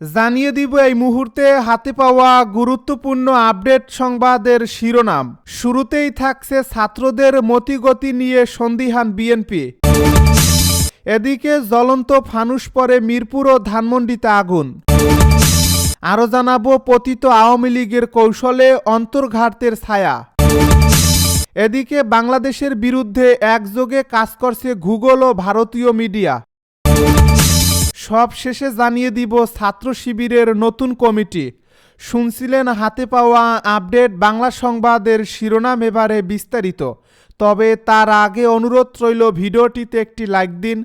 জানিয়ে দিব এই মুহূর্তে হাতে পাওয়া গুরুত্বপূর্ণ আপডেট সংবাদের শিরোনাম। শুরুতেই থাকছে ছাত্রদের মতিগতি নিয়ে সন্দিহান বিএনপি। এদিকে জ্বলন্ত ফানুস পরে মিরপুর ও ধানমন্ডিতে আগুন। আরও জানাব, পতিত আওয়ামী লীগের কৌশলে অন্তর্ঘাতের ছায়া। এদিকে বাংলাদেশের বিরুদ্ধে একযোগে কাজ করছে গুগল ও ভারতীয় মিডিয়া। সব শেষে জানিয়ে দিব ছাত্র শিবিরের নতুন কমিটি। শুনছিলেন হাতে পাওয়া আপডেট বাংলা সংবাদের শিরোনাম এবারে বিস্তারিত। তবে তার আগে অনুরোধ রইল ভিডিওটিতে একটি লাইক দিন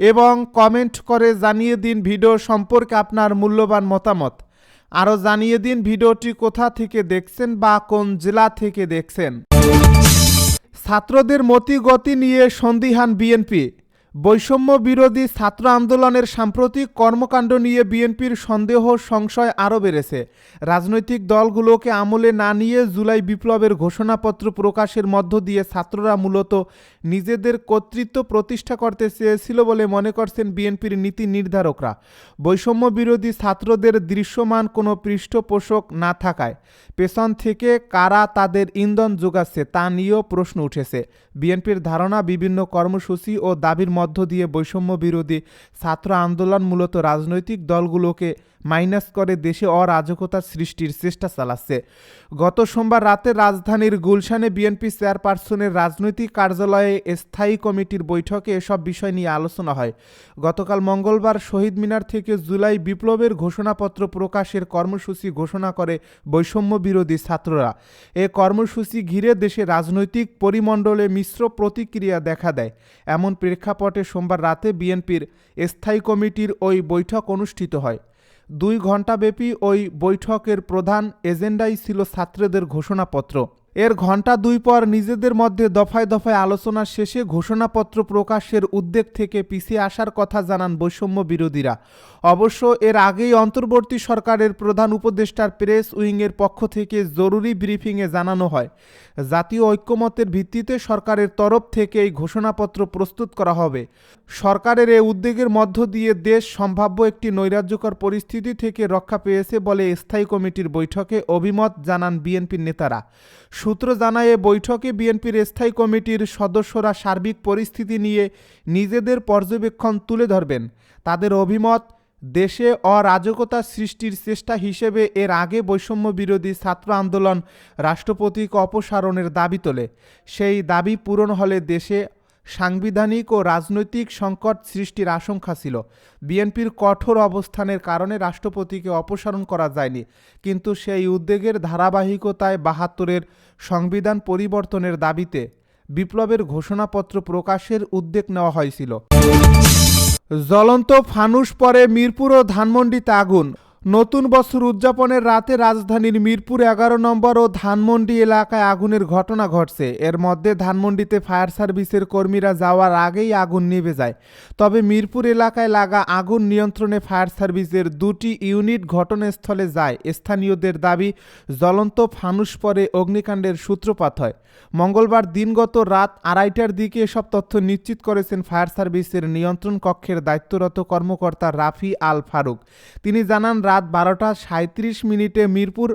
এবং কমেন্ট করে জানিয়ে দিন ভিডিও সম্পর্কে আপনার মূল্যবান মতামত। আরও জানিয়ে দিন ভিডিওটি কোথা থেকে দেখছেন বা কোন জেলা থেকে দেখছেন। ছাত্রদের মতিগতি নিয়ে সন্দিহান বিএনপি। বৈষম্য বিরোধী ছাত্র আন্দোলনের সাম্প্রতিক কর্মকাণ্ড নিয়ে বিএনপির সন্দেহ, সংশয় আরও বেড়েছে। রাজনৈতিক দলগুলোকে আমলে না নিয়ে জুলাই বিপ্লবের ঘোষণাপত্র প্রকাশের মধ্য দিয়ে ছাত্ররা মূলত নিজেদের কর্তৃত্ব প্রতিষ্ঠা করতে চেয়েছিল বলে মনে করছেন বিএনপির নীতি নির্ধারকরা। বৈষম্য বিরোধী ছাত্রদের দৃশ্যমান কোনো পৃষ্ঠপোষক না থাকায় পেছন থেকে কারা তাদের ইন্ধন যোগাচ্ছে তা নিয়েও প্রশ্ন উঠেছে। বিএনপির ধারণা, বিভিন্ন কর্মসূচি ও দাবির মধ্য দিয়ে বৈষম্য বিরোধী ছাত্র আন্দোলন মূলত রাজনৈতিক দলগুলোকে মাইনাস করে দেশে অরাজকতার সৃষ্টির চেষ্টা চালাচ্ছে। গত সোমবার রাতে রাজধানীর গুলশানে বিএনপি চেয়ারপারসনের রাজনৈতিক কার্যালয়ে স্থায়ী কমিটির বৈঠকে এসব বিষয় নিয়ে আলোচনা হয়। গতকাল মঙ্গলবার শহীদ মিনার থেকে জুলাই বিপ্লবের ঘোষণাপত্র প্রকাশের কর্মসূচি ঘোষণা করে বৈষম্য বিরোধী ছাত্ররা। এ কর্মসূচি ঘিরে দেশে রাজনৈতিক পরিমণ্ডলে মিশ্র প্রতিক্রিয়া দেখা দেয়। এমন প্রেক্ষাপটে সোমবার রাতে বিএনপির স্থায়ী কমিটির ওই বৈঠক অনুষ্ঠিত হয়। দুই ঘণ্টাব্যাপী ওই বৈঠকের প্রধান এজেন্ডাই ছিল ছাত্রদের ঘোষণাপত্র। এর ঘণ্টা দুই পর নিজেদের মধ্যে দফায় দফায় আলোচনা শেষে ঘোষণাপত্র প্রকাশের উদ্যোগ থেকে পিছিয়ে আসার কথা জানান বৈষম্য বিরোধীরা। অবশ্য এর আগেই অন্তর্বর্তী সরকারের প্রধান উপদেষ্টার প্রেস উইংয়ের পক্ষ থেকে জরুরি ব্রিফিংয়ে জানানো হয়। জাতীয় ঐক্যমতের ভিত্তিতে সরকারের তরফ থেকে এই ঘোষণাপত্র প্রস্তুত করা হবে। সরকারের এ উদ্যোগের মধ্য দিয়ে দেশ সম্ভাব্য একটি নৈরাজ্যকর পরিস্থিতি থেকে রক্ষা পেয়েছে বলে স্থায়ী কমিটির বৈঠকে অভিমত জানান বিএনপির নেতারা। সূত্র জানায়, বৈঠকে বিএনপির স্থায়ী কমিটির সদস্যরা সার্বিক পরিস্থিতি নিয়ে নিজেদের পর্যবেক্ষণ তুলে ধরবেন। তাদের অভিমত, দেশে অরাজকতা সৃষ্টির চেষ্টা হিসেবে এর আগে বৈষম্য বিরোধী ছাত্র আন্দোলন রাষ্ট্রপতিকে অপসারণের দাবি তোলে। সেই দাবি পূরণ হলে দেশে সাংবিধানিক ও রাজনৈতিক সংকট সৃষ্টির আশঙ্কা ছিল। বিএনপির কঠোর অবস্থানের কারণে রাষ্ট্রপতিকে অপসারণ করা যায়নি, কিন্তু সেই উদ্বেগের ধারাবাহিকতায় বাহাত্তরের সংবিধান পরিবর্তনের দাবিতে বিপ্লবের ঘোষণাপত্র প্রকাশের উদ্যোগ নেওয়া হয়েছিল। জ্বলন্ত ফানুস পরে মিরপুর ও ধানমন্ডিতে আগুন। নতুন বছর উদযাপনের রাতে রাজধানীর মিরপুর এগারো নম্বর ও ধানমন্ডি এলাকায় আগুনের ঘটনা ঘটছে। এর মধ্যে ধানমন্ডিতে ফায়ার সার্ভিসের কর্মীরা যাওয়ার আগেই আগুন নিভে যায়। তবে মিরপুর এলাকায় লাগা আগুন নিয়ন্ত্রণে ফায়ার সার্ভিসের দুটি ইউনিট ঘটনাস্থলে যায়। স্থানীয়দের দাবি, জ্বলন্ত ফানুস পরে অগ্নিকাণ্ডের সূত্রপাত হয়। মঙ্গলবার দিনগত রাত আড়াইটার দিকে এসব তথ্য নিশ্চিত করেছেন ফায়ার সার্ভিসের নিয়ন্ত্রণ কক্ষের দায়িত্বরত কর্মকর্তা রাফি আল ফারুক। তিনি জানান রাত বারোটা সাঁত্রিশ মিনিটে মিরপুর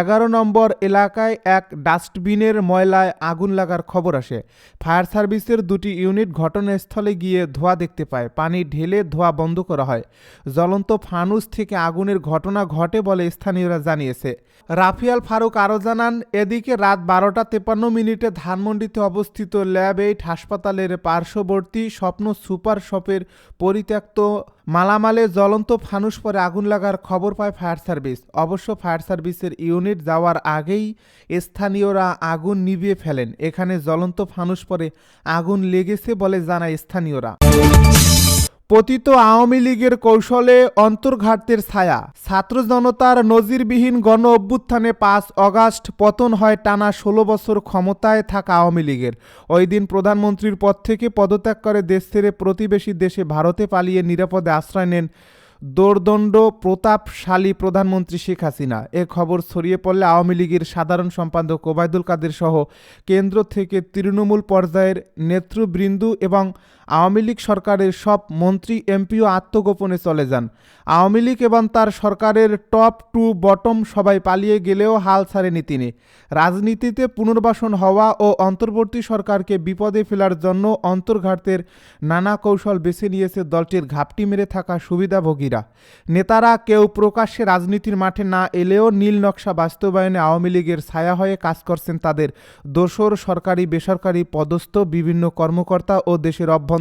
এগারো নম্বর এলাকায় এক ডাস্টবিনের ময়লায় আগুন লাগার খবর আসে। ফায়ার সার্ভিসের দুটি ইউনিট ঘটনাস্থলে গিয়ে ধোঁয়া দেখতে পায়। পানি ঢেলে ধোঁয়া বন্ধ করা হয়। জ্বলন্ত ফানুস থেকে আগুনের ঘটনা ঘটে বলে স্থানীয়রা জানিয়েছে। রাফিয়াল ফারুক আরও জানান, এদিকে রাত বারোটা তেপান্ন মিনিটে ধানমন্ডিতে অবস্থিত ল্যাব এইট হাসপাতালের পার্শ্ববর্তী স্বপ্ন সুপার শপের পরিত্যক্ত মালামালে জ্বলন্ত ফানুস পরে আগুন লাগার খবর পায় ফায়ার সার্ভিস। অবশ্য ফায়ার সার্ভিসের ইউনিট যাওয়ার আগেই স্থানীয়রা আগুন নিভিয়ে ফেলেন। এখানে জ্বলন্ত ফানুস পরে আগুন লেগেছে বলে জানায় স্থানীয়রা। পতিত আওয়ামী লীগের কৌশলে অন্তর্ঘাতের ছায়া। ছাত্র জনতার নজিরবিহীন গণ অভ্যুত্থানে পাঁচ অগাস্ট পতন হয় টানা ষোলো বছর ক্ষমতায় থাকা আওয়ামী লীগের। ওই দিন প্রধানমন্ত্রীর পদ থেকে পদত্যাগ করে দেশ ছেড়ে প্রতিবেশী দেশে ভারতে পালিয়ে নিরাপদে আশ্রয় নেন দোর্দণ্ড প্রতাপশালী প্রধানমন্ত্রী শেখ হাসিনা। এ খবর ছড়িয়ে পড়লে আওয়ামী লীগের সাধারণ সম্পাদক ওবায়দুল কাদের সহ কেন্দ্র থেকে তৃণমূল পর্যায়ের নেতৃবৃন্দ এবং আওয়ামী লীগ সরকারের সব মন্ত্রী এমপিও আত্মগোপনে চলে যান। আওয়ামী লীগ এবং তার সরকারের টপ টু বটম সবাই পালিয়ে গেলেও হাল ছাড়েনি তিনি। রাজনীতিতে পুনর্বাসন হওয়া ও অন্তর্বর্তী সরকারকে বিপদে ফেলার জন্য অন্তর্ঘাতের নানা কৌশল বেছে নিয়েছে দলটির ঘাপটি মেরে থাকা সুবিধাভোগীরা। নেতারা কেউ প্রকাশ্যে রাজনীতির মাঠে না এলেও নীল নকশা বাস্তবায়নে আওয়ামী লীগের ছায়া হয়ে কাজ করছেন তাদের। দোসর সরকারি বেসরকারি পদস্থ বিভিন্ন কর্মকর্তা ও দেশের অভ্যন্তরে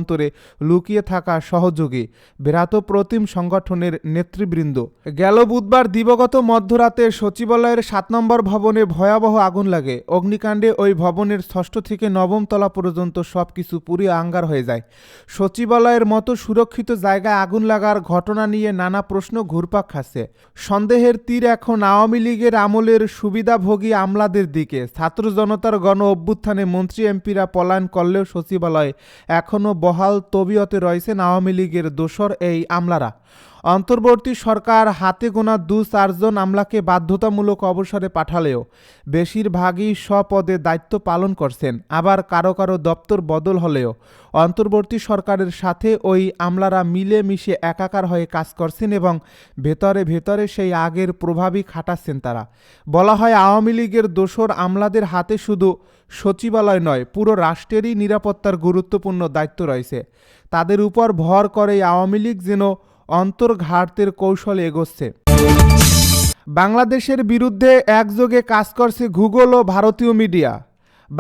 লুকিয়ে থাকা সহযোগী বেরাত প্রতিম সংগঠনের নেতৃবৃন্দ। গেল বুধবার দিবগত মধ্যরাতে সচিবালয়ের সাত নম্বর ভবনে ভয়াবহ আগুন লাগে। অগ্নিকাণ্ডে ওই ভবনের ষষ্ঠ থেকে নবম তলা পর্যন্ত সবকিছু পুরী আঙ্গার হয়ে যায়। সচিবালয়ের মতো সুরক্ষিত জায়গায় আগুন লাগার ঘটনা নিয়ে নানা প্রশ্ন ঘুরপাক খাচ্ছে। সন্দেহের তীর এখন আওয়ামী লীগের আমলের সুবিধাভোগী আমলাদের দিকে। ছাত্র জনতার গণ অভ্যুত্থানে মন্ত্রী এমপিরা পলায়ন করলেও সচিবালয়ে এখনও বহাল তবিয়তে রয়েছেন আওয়ামী লীগের দোসর এই আমলারা। অন্তর্বর্তী সরকার হাতে গোনা দু চারজন আমলাকে বাধ্যতামূলক অবসরে পাঠালেও বেশিরভাগই স্বপদে দায়িত্ব পালন করছেন। আবার কারও কারও দপ্তর বদল হলেও অন্তর্বর্তী সরকারের সাথে ওই আমলারা মিলে মিশে একাকার হয়ে কাজ করছেন এবং ভেতরে ভেতরে সেই আগের প্রভাবই খাটাচ্ছেন তারা। বলা হয় আওয়ামী লীগের দোসর আমলাদের হাতে শুধু সচিবালয় নয়, পুরো রাষ্ট্রেরই নিরাপত্তার গুরুত্বপূর্ণ দায়িত্ব রয়েছে। তাদের উপর ভর করে আওয়ামী লীগ যেন অন্তর্ঘাতের কৌশল এগোচ্ছে। বাংলাদেশের বিরুদ্ধে একযোগে কাজ করছে গুগল ও ভারতীয় মিডিয়া।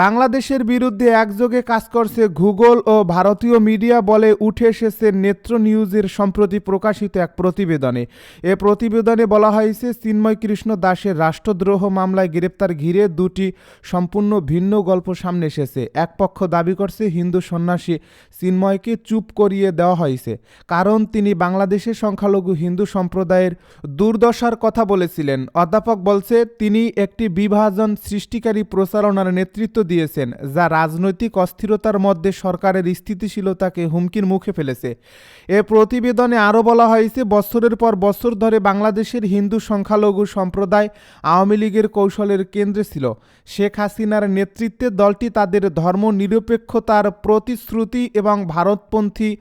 বাংলাদেশের বিরুদ্ধে একযোগে কাজ করছে গুগল ও ভারতীয় মিডিয়া বলে উঠে এসেছে নেত্র নিউজের সম্প্রতি প্রকাশিত এক প্রতিবেদনে। এ প্রতিবেদনে বলা হয়েছে, চিন্ময় কৃষ্ণ দাসের রাষ্ট্রদ্রোহ মামলায় গ্রেপ্তার ঘিরে দুটি সম্পূর্ণ ভিন্ন গল্প সামনে এসেছে। এক পক্ষ দাবি করছে, হিন্দু সন্ন্যাসী চিন্ময়কে চুপ করিয়ে দেওয়া হয়েছে, কারণ তিনি বাংলাদেশের সংখ্যালঘু হিন্দু সম্প্রদায়ের দুর্দশার কথা বলেছিলেন। অধ্যাপক বলছে, তিনি একটি বিভাজন সৃষ্টিকারী প্রচারণার নেতৃত্ব দিয়েছেন, যা রাজনৈতিক অস্থিরতার মধ্যে সরকারের স্থিতিশীলতাকে হুমকির মুখে ফেলেছে। এ প্রতিবেদনে আরও বলা হয়েছে, বছরের পর বছর ধরে বাংলাদেশের হিন্দু সংখ্যালঘু সম্প্রদায় আওয়ামী লীগের কৌশলের কেন্দ্রে ছিল। শেখ হাসিনার নেতৃত্বে দলটি তাদের ধর্ম নিরপেক্ষতার প্রতিশ্রুতি এবং ভারতপন্থী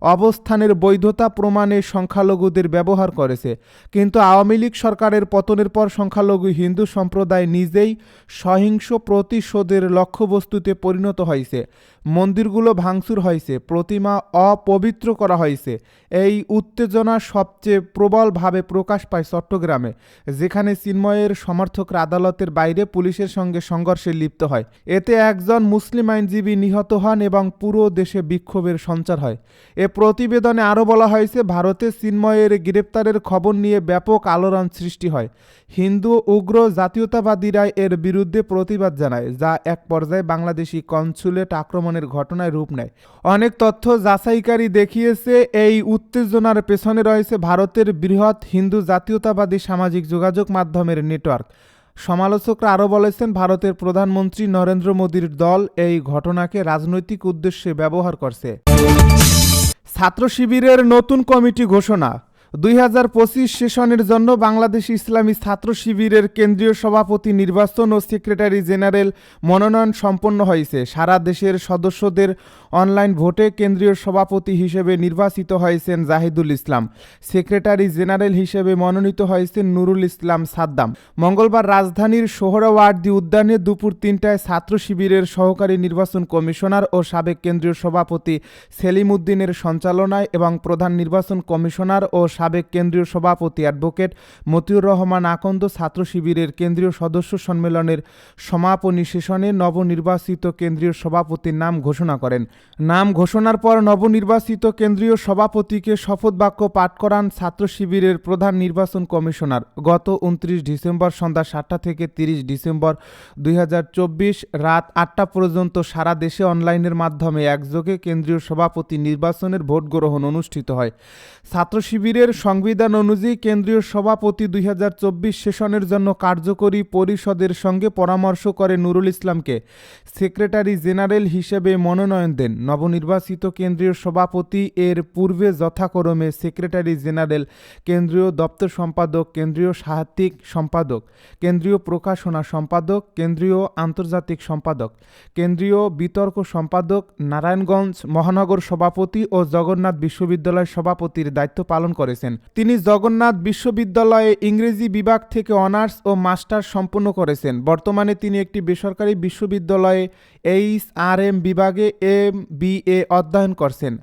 অবস্থানের বৈধতা প্রমাণে সংখ্যালঘুদের ব্যবহার করেছে। কিন্তু আওয়ামী লীগ সরকারের পতনের পর সংখ্যালঘু হিন্দু সম্প্রদায় নিজেই সহিংস প্রতিশোধের লক্ষ্যবস্তুতে পরিণত হয়েছে। মন্দিরগুলো ভাঙচুর হয়েছে, প্রতিমা অপবিত্র করা হয়েছে। এই উত্তেজনা সবচেয়ে প্রবলভাবে প্রকাশ পায় চট্টগ্রামে, যেখানে চিন্ময়ের সমর্থকরা আদালতের বাইরে পুলিশের সঙ্গে সংঘর্ষে লিপ্ত হয়। এতে একজন মুসলিম আইনজীবী নিহত হন এবং পুরো দেশে বিক্ষোভের সঞ্চার হয়। এ প্রতিবেদনে আরও বলা হয়েছে, ভারতে চিন্ময়ের গ্রেপ্তারের খবর নিয়ে ব্যাপক আলোড়ন সৃষ্টি হয়। হিন্দু, উগ্র জাতীয়তাবাদীরা এর বিরুদ্ধে প্রতিবাদ জানায়, যা এক পর্যায়ে বাংলাদেশি কনসুলেট আক্রমণের ঘটনায় রূপ নেয়। অনেক তথ্য যাচাইকারী দেখিয়েছে, এই উত্তেজনার পেছনে রয়েছে ভারতের বৃহৎ হিন্দু জাতীয়তাবাদী সামাজিক যোগাযোগ মাধ্যমের নেটওয়ার্ক। সমালোচকরা আরও বলেছেন, ভারতের প্রধানমন্ত্রী নরেন্দ্র মোদীর দল এই ঘটনাকে রাজনৈতিক উদ্দেশ্যে ব্যবহার করছে। ছাত্র শিবিরের নতুন কমিটি ঘোষণা। দুই হাজার পঁচিশ সেশনের জন্য বাংলাদেশ ইসলামী ছাত্র শিবিরের কেন্দ্রীয় সভাপতি নির্বাচন ও সেক্রেটারি জেনারেল মনোনয়ন সম্পন্ন হয়েছে। সারা দেশের সদস্যদের অনলাইন ভোটে কেন্দ্রীয় সভাপতি হিসেবে নির্বাচিত হয়েছেন জাহিদুল ইসলাম। সেক্রেটারি জেনারেল হিসেবে মনোনীত হয়েছেন নুরুল ইসলাম সাদ্দাম। মঙ্গলবার রাজধানীর সোহরাওয়ার্দী উদ্যানে দুপুর তিনটায় ছাত্র শিবিরের সহকারী নির্বাচন কমিশনার ও সাবেক কেন্দ্রীয় সভাপতি সেলিম উদ্দিনের সঞ্চালনায় এবং প্রধান নির্বাচন কমিশনার ও সাবেক কেন্দ্রীয় সভাপতি অ্যাডভোকেট মতিউর রহমান আকন্দ ছাত্র শিবিরের কেন্দ্রীয় সদস্য সম্মেলনের সমাপনী সেশনে নবনির্বাচিত কেন্দ্রীয় সভাপতির নাম ঘোষণা করেন। নাম ঘোষণার পর নবনির্বাচিত কেন্দ্রীয় সভাপতিকে শপথ বাক্য পাঠ করান ছাত্র শিবিরের প্রধান নির্বাচন কমিশনার। গত উনত্রিশ ডিসেম্বর সন্ধ্যা সাতটা থেকে তিরিশ ডিসেম্বর দুই হাজার চব্বিশ রাত আটটা পর্যন্ত সারা দেশে অনলাইনের মাধ্যমে একযোগে কেন্দ্রীয় সভাপতি নির্বাচনের ভোট গ্রহণ অনুষ্ঠিত হয়। ছাত্র শিবিরের বাংলাদেশের সংবিধান অনুযায়ী কেন্দ্রীয় সভাপতি দু হাজার চব্বিশ সেশনের জন্য কার্যকরী পরিষদের সঙ্গে পরামর্শ করে নুরুল ইসলামকে সেক্রেটারি জেনারেল হিসেবে মনোনয়ন দেন। নবনির্বাচিত কেন্দ্রীয় সভাপতি এর পূর্বে যথাক্রমে সেক্রেটারি জেনারেল, কেন্দ্রীয় দপ্তর সম্পাদক, কেন্দ্রীয় সাহিত্যিক সম্পাদক, কেন্দ্রীয় প্রকাশনা সম্পাদক, কেন্দ্রীয় আন্তর্জাতিক সম্পাদক, কেন্দ্রীয় বিতর্ক সম্পাদক, নারায়ণগঞ্জ মহানগর সভাপতি ও জগন্নাথ বিশ্ববিদ্যালয় সভাপতির দায়িত্ব পালন করেছেন। তিনি জগন্নাথ বিশ্ববিদ্যালয়ে ইংরেজি বিভাগ থেকে অনার্স ও মাস্টার সম্পন্ন করেছেন। বর্তমানে তিনি একটি বেসরকারি বিশ্ববিদ্যালয়ে এইচ আর এম বিভাগে এম বি এ অধ্যয়ন করছেন।